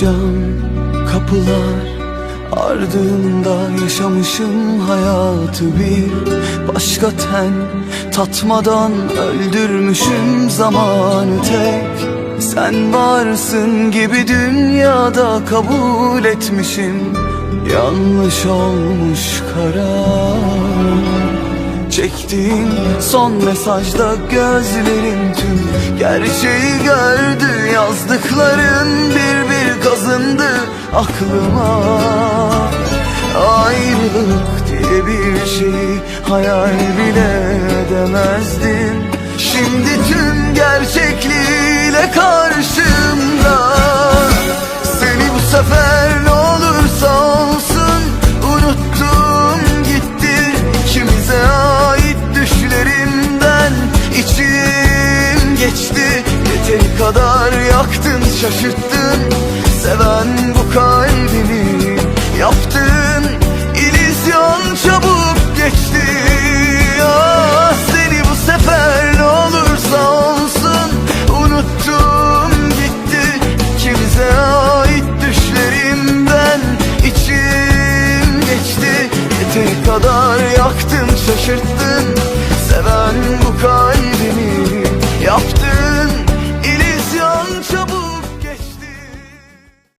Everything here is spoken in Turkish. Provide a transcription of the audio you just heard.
cam kapılar Ardında yaşamışım hayatı bir başka ten. Tatmadan öldürmüşüm zamanı tek. Sen varsın gibi dünyada kabul etmişim. Yanlış olmuş karar. Çektiğin son mesajda gözlerin tüm. Gerçeği gördü Yazdıkların bir aklıma Ayrılık diye bir şeyi hayal bile edemezdin Şimdi tüm gerçekliğiyle karşımda Seni bu sefer ne olursa olsun unuttum gitti. Kimize ait düşlerimden içim geçti. Yeteri kadar yaktın şaşırttın. Seven kadar yaktın şaşırttın. Seven bu